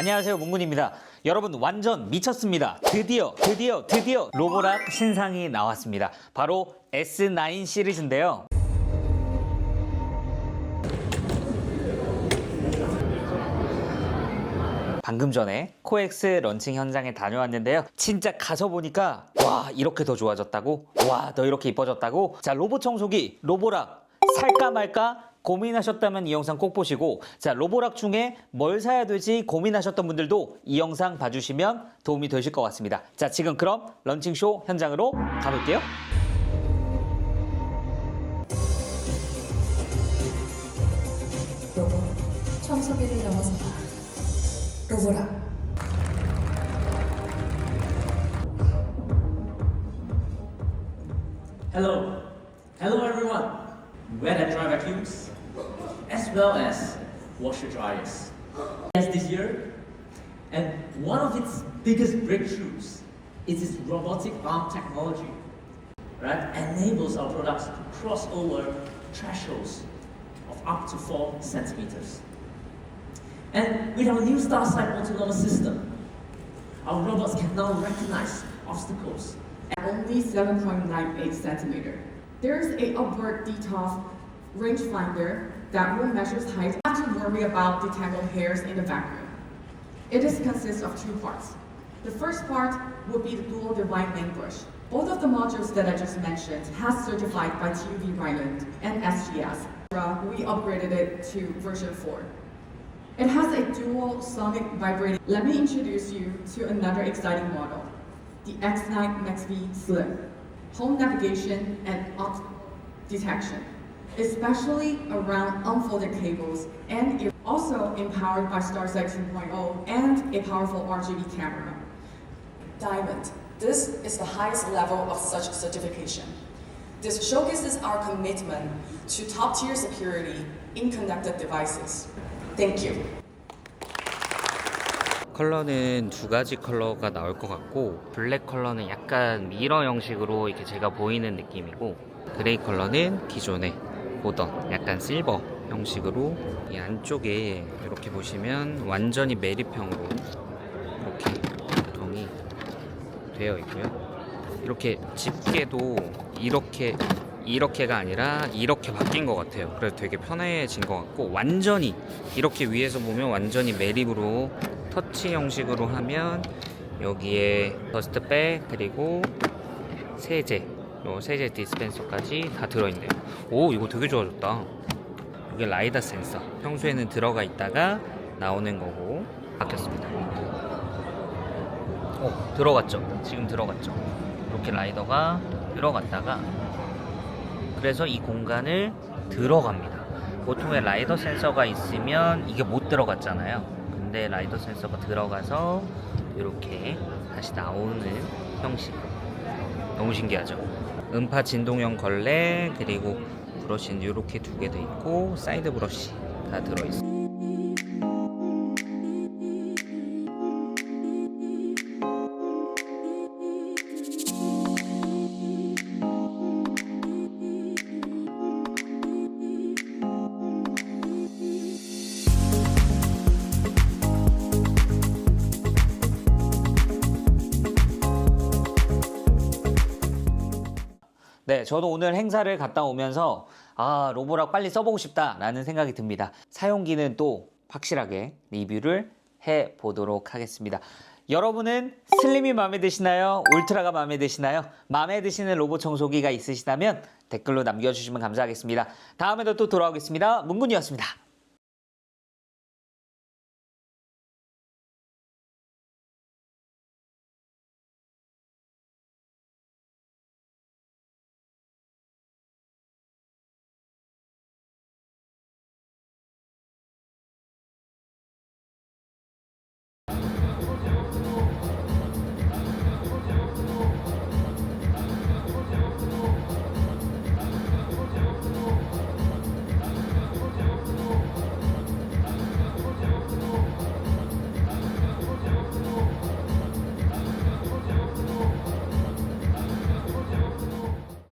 안녕하세요 문군입니다. 여러분 완전 미쳤습니다. 드디어 드디어 드디어 로보락 신상이 나왔습니다. 바로 S9 시리즈인데요. 방금 전에 코엑스 런칭 현장에 다녀왔는데요. 진짜 가서 보니까 와 이렇게 더 좋아졌다고 와더 이렇게 이뻐졌다고 자 로봇 청소기 로보락 살까 말까 고민하셨다면 이 영상 꼭 보시고 자 로보락 중에 뭘 사야 되지 고민하셨던 분들도 이 영상 봐주시면 도움이 되실 것 같습니다. 자 지금 그럼 런칭쇼 현장으로 가볼게요. 로봇 청소기를 넘어서다 로보라 Hello. Hello everyone. Wet and dry vacuums, as well as washer dryers. Yes, this year, and one of its biggest breakthroughs is its robotic arm technology. Right, enables our products to cross over thresholds of up to four centimeters. And with our new StarSight autonomous system, our robots can now recognize obstacles at only 7.98 centimeter. There's a upward DTOF rangefinder that will measure height. Not to worry about detangled hairs in the vacuum. It is consists of two parts. The first part will be the dual divine bush. Both of the modules that I just mentioned has certified by TUV Ryland and SGS. Uh, We upgraded it to version 4. It has a dual sonic vibrating. Let me introduce you to another exciting model, the X9 Max V Slim. Home navigation and obstacle detection, especially around unfolded cables, and it also empowered by StarSight 2.0 and a powerful RGB camera. Diamond. This is the highest level of such certification. This showcases our commitment to top tier security in connected devices. Thank you. 컬러는 두 가지 컬러가 나올 것 같고 블랙 컬러는 약간 미러 형식으로 이렇게 제가 보이는 느낌이고 그레이 컬러는 기존에 보던 약간 실버 형식으로 이 안쪽에 이렇게 보시면 완전히 매립형으로 이렇게 구성이 되어 있고요. 이렇게 집게도 이렇게 이렇게가 아니라 이렇게 바뀐 것 같아요. 그래서 되게 편해진 것 같고 완전히 이렇게 위에서 보면 완전히 매립으로 터치 형식으로 하면 여기에 더스트백 그리고 세제 요 세제 디스펜서까지 다 들어있네요. 오 이거 되게 좋아졌다. 이게 라이다 센서. 평소에는 들어가 있다가 나오는 거고 바뀌었습니다. 어 들어갔죠. 지금 들어갔죠. 이렇게 라이더가 들어갔다가 그래서 이 공간을 들어갑니다. 보통의 라이더 센서가 있으면 이게 못 들어갔잖아요. 근데 라이더 센서가 들어가서 이렇게 다시 나오는 형식. 너무 신기하죠? 음파 진동형 걸레 그리고 브러쉬는 이렇게 두개돼 있고 사이드 브러쉬 다 들어 있어요. 네, 저도 오늘 행사를 갔다 오면서 아, 로보락 빨리 써보고 싶다라는 생각이 듭니다. 사용기는 또 확실하게 리뷰를 해 보도록 하겠습니다. 여러분은 슬림이 마음에 드시나요? 울트라가 마음에 드시나요? 마음에 드시는 로봇 청소기가 있으시다면 댓글로 남겨주시면 감사하겠습니다. 다음에도 또 돌아오겠습니다. 문군이었습니다.